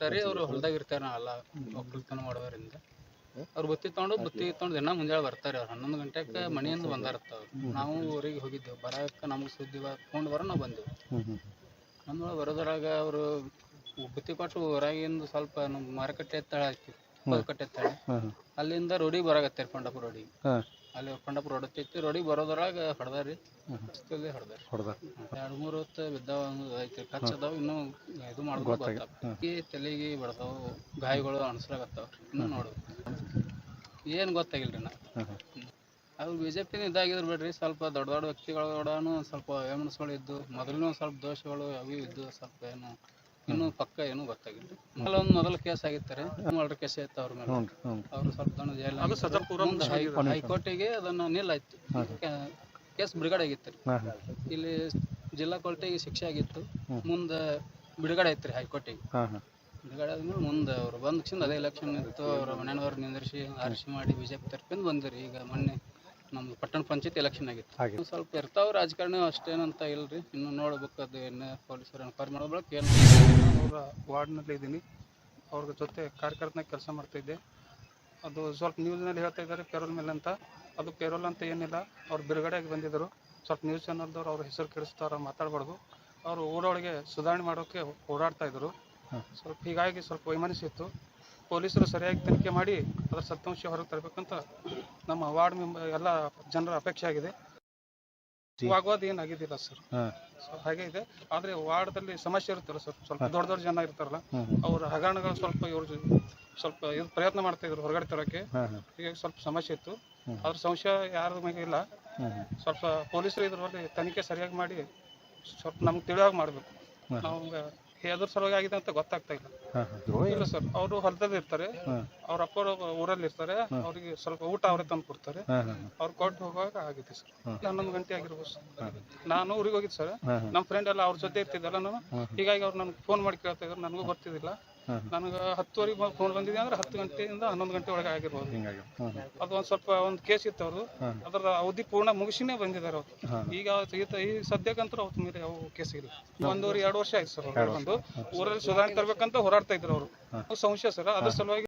ಇರ್ತಾರೆ ಅವ್ರು ಹೊಲ್ದಾಗ ಇರ್ತಾರೆ ನಾವೆಲ್ಲ ಒಕ್ಕಲ್ತನ ಮಾಡೋದ್ರಿಂದ. ಅವ್ರು ಬುತ್ತಿ ತೊಗೊಂಡು ಬುತ್ತಿ ತಗೊಂಡ್ ದಿನ ಮುಂಜಾನೆ ಬರ್ತಾರೆ ಅವ್ರು. ಹನ್ನೊಂದು ಗಂಟೆಗೆ ಮನೆಯಿಂದ ಬಂದಾರತ್ತ ನಾವು ಊರಿಗೆ ಹೋಗಿದ್ದೆವು. ಬರಕ್ಕೆ ನಮ್ಗೆ ಸುದ್ದಿ ತೊಗೊಂಡು ಬರೋ ನಾವು ಬಂದೆವು. ನಮ್ಮೊಳಗೆ ಬರೋದ್ರಾಗ ಅವರು ಬುತ್ತಿ ಕೊಟ್ಟು ಊರಾಗಿಂದ ಸ್ವಲ್ಪ ನಮ್ಮ ಮಾರುಕಟ್ಟೆ ಎತ್ತಾಳ ಐತಿ ಕಟ್ಟೆ ಎತ್ತಾಳ. ಅಲ್ಲಿಂದ ರೋಡಿಗೆ ಬರಾಕತ್ತಾರೆ ಕೊಂಡಾಪುರ ರೋಡಿಗೆ. ಅಲ್ಲಿ ಕೊಂಡಾಪುರ ರೋಡ್ ಐತಿ ರೋಡಿಗೆ ಬರೋದ್ರಾಗ ಹೊಡೆದಾರಿ ಹೊಡೆದಾರಿ. ಹೊಡೆದ ಎರಡು ಮೂರು ಹೊತ್ತು ಬಿದ್ದಾವ ಐತಿ. ಕಚ್ ಅದಾವ ಇನ್ನೂ ಇದು ಗೊತ್ತಾಗ ಈ ತಲೆಗೆ ಬಡ್ದಾವ ಗಾಯಗಳು ಅಣಸ್ಲಾಗತ್ತಾವ ಇನ್ನು ನೋಡು ಏನು ಗೊತ್ತಾಗಿಲ್ರಿ ನಾ ಹ್ಮ್ ಹ್ಮ್. ಅವ್ರು ಬಿ ಜೆ ಪಿನ ಇದಾಗಿದ್ರು ಬಿಡ್ರಿ. ಸ್ವಲ್ಪ ದೊಡ್ಡ ದೊಡ್ಡ ವ್ಯಕ್ತಿಗಳೊಡನು ಸ್ವಲ್ಪ ವ್ಯಮನಸ್ಗಳು ಇದ್ದು ಮೊದಲಿನ ಸ್ವಲ್ಪ ದೋಷಗಳು ಅವು ಇದ್ದು ಸ್ವಲ್ಪ ಏನು ಇನ್ನೂ ಪಕ್ಕ ಏನು ಗೊತ್ತಾಗಿಲ್ಲ. ಮೊದಲ ಒಂದು ಮೊದಲ ಕೇಸ್ ಆಗಿತ್ತಾರೆ. ಮರ್ಡರ್ ಕೇಸ್ ಆಯ್ತು ಅವ್ರ ಮೇಲೆ. ಅವರು ಸ್ವಲ್ಪ ದಣ ಜೈಲ್ ಹೈಕೋರ್ಟಿಗೆ ಅದನ್ನ ನಿಲ್ಲಾಯ್ತು ಕೇಸ್ ಬಿಡುಗಡೆ ಆಗಿತ್ತು. ಇಲ್ಲಿ ಜಿಲ್ಲಾ ಕೋರ್ಟಿಗೆ ಶಿಕ್ಷೆ ಆಗಿತ್ತು. ಮುಂದೆ ಬಿಡುಗಡೆ ಐತ್ರಿ ಹೈಕೋರ್ಟಿಗೆ. ಬಿಡುಗಡೆ ಆದ್ಮೇಲೆ ಮುಂದೆ ಅವ್ರು ಬಂದ ಅದೇ ಎಲೆಕ್ಷನ್ ಇತ್ತು. ಅವ್ರ ಮನೆಯವ್ರು ನಿಂದಿರಿಸಿ ಆರಿಸಿ ಮಾಡಿ ಬಿಜೆಪಿ ತರ್ಪಿಂದ ಬಂದಿರಿ. ಈಗ ಮೊನ್ನೆ ನಮ್ದು ಪಟ್ಟಣ ಪಂಚಾಯತ್ ಎಲೆಕ್ಷನ್ ಆಗಿತ್ತು. ಹಾಗೆ. ಸ್ವಲ್ಪ ಇರ್ತಾವ ರಾಜಕಾರಣಿ ಅಷ್ಟೇನಂತ ಇಲ್ರಿ. ಇನ್ನು ನೋಡ್ಬೇಕು ಅದು ಏನು ಪೊಲೀಸರು ಎನ್ಕ್ವೈರಿ ಮಾಡೋದ್ರೊಳಗೆ ಏನು ಅವರ ವಾರ್ಡ್ನಲ್ಲಿ ಇದ್ದೀನಿ. ಅವ್ರ ಜೊತೆ ಕಾರ್ಯಕರ್ತನ ಕೆಲಸ ಮಾಡ್ತಿದ್ದೆ ಅದು ಸ್ವಲ್ಪ ನ್ಯೂಸ್ನಲ್ಲಿ ಹೇಳ್ತಾ ಇದ್ದಾರೆ ಪೇರೋಲ್ ಮೇಲೆ ಅಂತ. ಅದು ಪೇರೋಲ್ ಅಂತ ಏನಿಲ್ಲ. ಅವ್ರು ಬಿಡುಗಡೆಯಾಗಿ ಬಂದಿದ್ದರು. ಸ್ವಲ್ಪ ನ್ಯೂಸ್ ಚಾನಲ್ದವ್ರು ಅವ್ರ ಹೆಸರು ಕೆಡಿಸ್ತಾರ ಮಾತಾಡಬಾರ್ದು. ಅವರು ಊರೊಳಗೆ ಸುಧಾರಣೆ ಮಾಡೋಕ್ಕೆ ಓಡಾಡ್ತಾ ಇದ್ರು ಸ್ವಲ್ಪ ಹೀಗಾಗಿ ಸ್ವಲ್ಪ ವೈಮನಸ್ಸಿತ್ತು ಪೊಲೀಸರು ಸರಿಯಾಗಿ ತನಿಖೆ ಮಾಡಿ ಅದರ ಸತ್ಯಾಂಶ ಹೊರಗೆ ತರಬೇಕಂತ ನಮ್ಮ ವಾರ್ಡ್ ಮೆಂಬರ್ ಎಲ್ಲ ಜನರ ಅಪೇಕ್ಷೆ ಆಗಿದೆ. ವಾಗ್ವಾದ ಏನಾಗಿದ್ದಿಲ್ಲ ಸರ್. ಹಾಗೆ ಇದೆ. ಆದರೆ ವಾರ್ಡ್ದಲ್ಲಿ ಸಮಸ್ಯೆ ಇರುತ್ತಲ್ಲ ಸರ್. ಸ್ವಲ್ಪ ದೊಡ್ಡ ದೊಡ್ಡ ಜನ ಇರ್ತಾರಲ್ಲ. ಅವ್ರ ಹಗರಣಗಳು ಸ್ವಲ್ಪ ಇವ್ರ ಸ್ವಲ್ಪ ಇದು ಪ್ರಯತ್ನ ಮಾಡ್ತಾ ಇದ್ರು ಹೊರಗಡೆ ಹಾಂ ಹೀಗಾಗಿ ಸ್ವಲ್ಪ ಸಮಸ್ಯೆ ಇತ್ತು. ಅದ್ರ ಸಂಶಯ ಯಾರ ಮೇಲೆ ಇಲ್ಲ. ಸ್ವಲ್ಪ ಪೊಲೀಸರು ಇದ್ರಲ್ಲಿ ತನಿಖೆ ಸರಿಯಾಗಿ ಮಾಡಿ ಸ್ವಲ್ಪ ನಮ್ಗೆ ತಿಳಿಯಾಗಿ ಮಾಡಬೇಕು. ನಾವು ಎದ್ರ ಸಲುವಾಗಿ ಆಗಿದೆ ಅಂತ ಗೊತ್ತಾಗ್ತಾ ಇಲ್ಲ. ಇಲ್ಲ ಸರ್ ಅವರು ಹೊಲದಲ್ಲಿ ಇರ್ತಾರೆ. ಅವ್ರ ಅಪ್ಪ ಊರಲ್ಲಿ ಇರ್ತಾರೆ. ಅವ್ರಿಗೆ ಸ್ವಲ್ಪ ಊಟ ಅವರೇ ತಂದು ಕೊಡ್ತಾರೆ. ಅವ್ರು ಕೊಟ್ಟು ಹೋಗುವಾಗ ಆಗಿದೆ ಸರ್. ಹನ್ನೊಂದು ಗಂಟೆ ಆಗಿರ್ಬೋದು ಸರ್. ನಾನು ಊರಿಗೆ ಹೋಗಿದ್ದು ಸರ್. ನಮ್ಮ ಫ್ರೆಂಡ್ ಎಲ್ಲ ಅವ್ರ ಜೊತೆ ಇರ್ತಿದ್ದಲ್ಲ ನಾನು? ಹೀಗಾಗಿ ಅವ್ರು ನನಗೆ ಫೋನ್ ಮಾಡಿ ಕೇಳ್ತಾ ಇದ್ರು. ನನಗೂ ಬರ್ತಿದ್ದಿಲ್ಲ. ನನಗೆ ಹತ್ತುವರೆಗೆ ಫೋನ್ ಬಂದಿದೆ ಅಂದ್ರೆ ಹತ್ತು ಗಂಟೆಯಿಂದ ಹನ್ನೊಂದು ಗಂಟೆ ಒಳಗೆ ಆಗಿರ್ಬೋದು. ಹಿಂಗಾಗಿ ಅದು ಒಂದು ಸ್ವಲ್ಪ ಒಂದು ಕೇಸ್ ಇತ್ತು ಅವರು ಅದರ ಅವಧಿ ಪೂರ್ಣ ಮುಗಿಸಿನೇ ಬಂದಿದ್ದಾರೆ ಅವರು. ಈಗ ಈ ಸದ್ಯಕ್ಕಂತೂ ಅವ್ರ ಮೇಲೆ ಯಾವ ಕೇಸ್ ಇಲ್ಲ. ಒಂದೂವರೆ ಎರಡು ವರ್ಷ ಆಯ್ತು ಸರ್ ಅವ್ರು ಬಂದು. ಊರಲ್ಲಿ ಸುಧಾರಣೆ ತರಬೇಕಂತ ಹೋರಾಡ್ತಾ ಇದ್ರು ಅವರು. ಸಂಶಯ ಸರ್. ಅದ್ರ ಸಲುವಾಗಿ